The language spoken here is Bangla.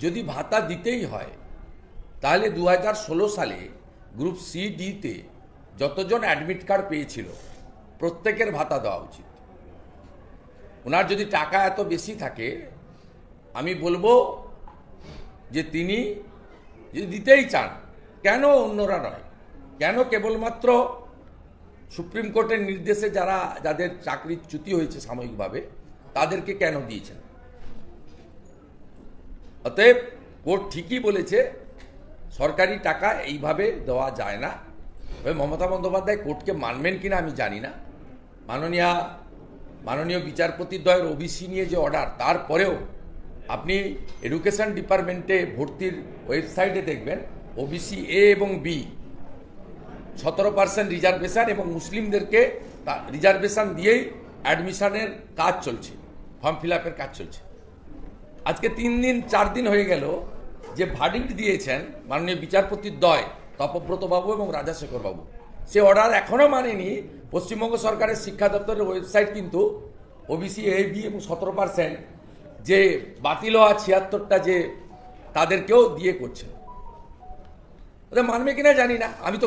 যদি ভাতা দিতেই হয়, তাহলে দু হাজার ষোলো সালে গ্রুপ সি ডিতে যতজন অ্যাডমিট কার্ড পেয়েছিল, প্রত্যেকের ভাতা দেওয়া উচিত। ওনার যদি টাকা এত বেশি থাকে, আমি বলব যে তিনি যদি দিতেই চান, কেন অন্যরা নয়? কেন কেবলমাত্র সুপ্রিম কোর্টের নির্দেশে যারা, যাদের চাকরির চ্যুতি হয়েছে সাময়িকভাবে, তাদেরকে কেন দিয়েছেন? অতএব কোর্ট ঠিকই বলেছে, সরকারি টাকা এইভাবে দেওয়া যায় না। তবে মমতা বন্দ্যোপাধ্যায় কোর্টকে মানবেন কিনা আমি জানি না। মাননীয় মাননীয় বিচারপতি দ্বয়ের ওবিসি নিয়ে যে অর্ডার, তারপরেও আপনি এডুকেশন ডিপার্টমেন্টে ভর্তির ওয়েবসাইটে দেখবেন, ওবিসি এ এবং বি, সতেরো পার্সেন্ট রিজার্ভেশন এবং মুসলিমদেরকে রিজার্ভেশন দিয়েই অ্যাডমিশনের কাজ চলছে, ফর্ম ফিল কাজ চলছে। আজকে তিন দিন, চার দিন হয়ে গেল যে ভার্ডিক্ট দিয়েছেন মাননীয় বিচারপতির দয় তপব্রত বাবু এবং রাজাশেখর বাবু সে অর্ডার এখনও মানেনি। পশ্চিমবঙ্গ সরকারের শিক্ষা দপ্তরের ওয়েবসাইট কিন্তু ওবিসি এ বি এবং সতেরো পার্সেন্ট যে বাতিল হওয়া ছিয়াত্তরটা যে তাদেরকেও দিয়ে করছে। মানবে কিনা জানি না। আমি তো